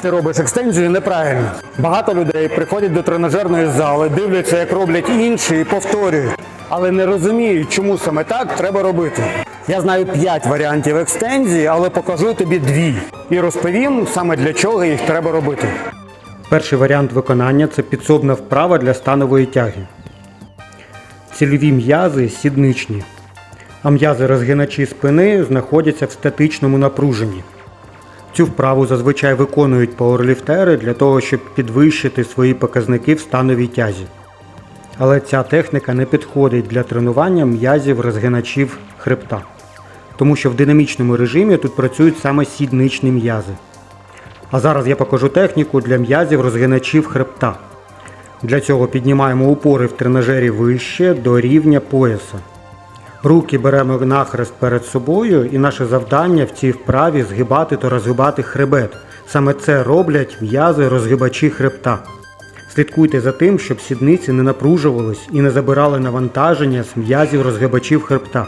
Ти робиш екстензію неправильно. Багато людей приходять до тренажерної зали, дивляться, як роблять інші, і повторюють, але не розуміють, чому саме так треба робити. Я знаю 5 варіантів екстензії, але покажу тобі дві і розповім саме для чого їх треба робити. Перший варіант виконання це підсобна вправа для станової тяги. Цільові м'язи сідничні, а м'язи розгиначі спини знаходяться в статичному напруженні. Цю вправу зазвичай виконують пауерліфтери для того, щоб підвищити свої показники в становій тязі. Але ця техніка не підходить для тренування м'язів розгиначів хребта, тому що в динамічному режимі тут працюють саме сідничні м'язи. А зараз я покажу техніку для м'язів розгиначів хребта. Для цього піднімаємо упори в тренажері вище до рівня пояса. Руки беремо нахрест перед собою, і наше завдання в цій вправі згибати та розгибати хребет. Саме це роблять м'язи розгибачі хребта. Слідкуйте за тим, щоб сідниці не напружувались і не забирали навантаження з м'язів розгибачів хребта.